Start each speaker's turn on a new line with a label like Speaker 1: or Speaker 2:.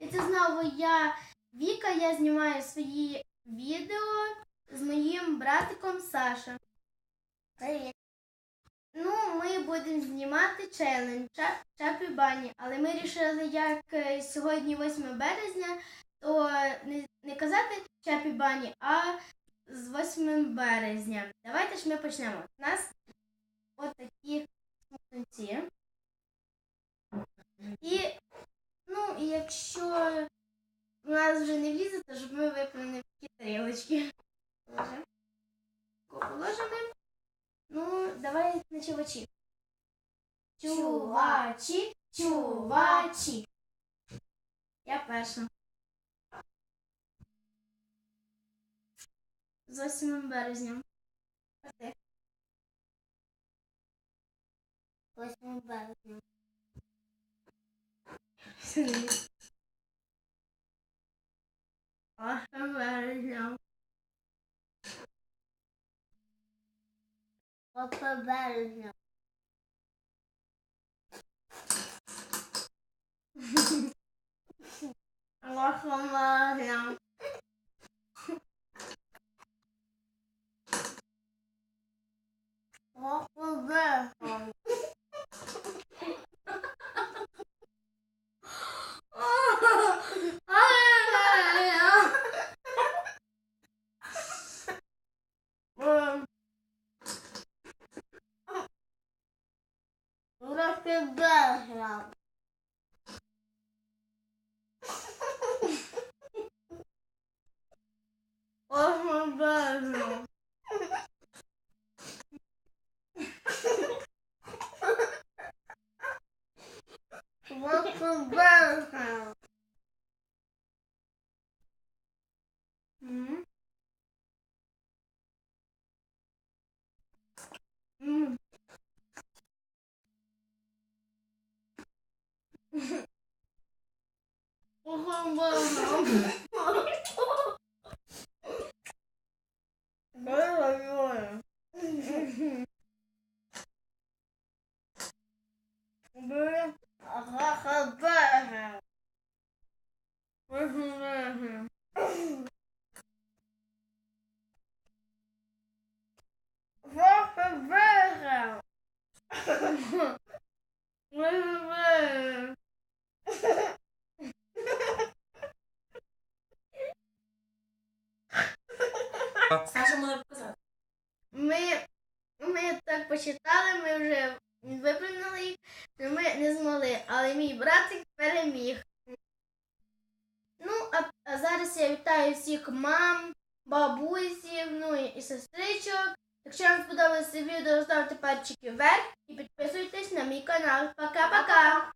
Speaker 1: І це знову я, Віка, я знімаю свої відео з моїм братиком Саша.
Speaker 2: Привіт.
Speaker 1: Ну, ми будемо знімати челендж Ча- Чапі Бані, але ми вирішили, як е, сьогодні 8 березня, то не, не казати Чапі Бані, а з 8 березня. Давайте ж ми почнемо. У нас от такі смакунці. І, ну, і якщо в нас вже не влізе, то щоб ми не такі тарілочки. Положимо. Положимо. Ну, давай на чувачі. Чувачі, чувачі. Я перша. З 8 березня. А ти?
Speaker 2: 8 березня.
Speaker 1: 8 березня.
Speaker 2: 8 березня.
Speaker 1: Восьмого березня.
Speaker 2: Восьмого березня.
Speaker 1: Ем,
Speaker 2: Восьмого березня.
Speaker 1: Восьмого березня.
Speaker 2: Восьмого березня. 没人
Speaker 1: 给呀
Speaker 2: 嗯好
Speaker 1: 好好
Speaker 3: Саша може показати.
Speaker 1: Ми, ми так почитали, ми вже виплюнули їх, ми не змогли. Але мій братик переміг. Ну, а, а зараз я вітаю всіх мам, бабусів, ну і, і сестричок. Якщо вам сподобалося відео, ставте пальчики вверх і підписуйтесь на мій канал. Пока-пока!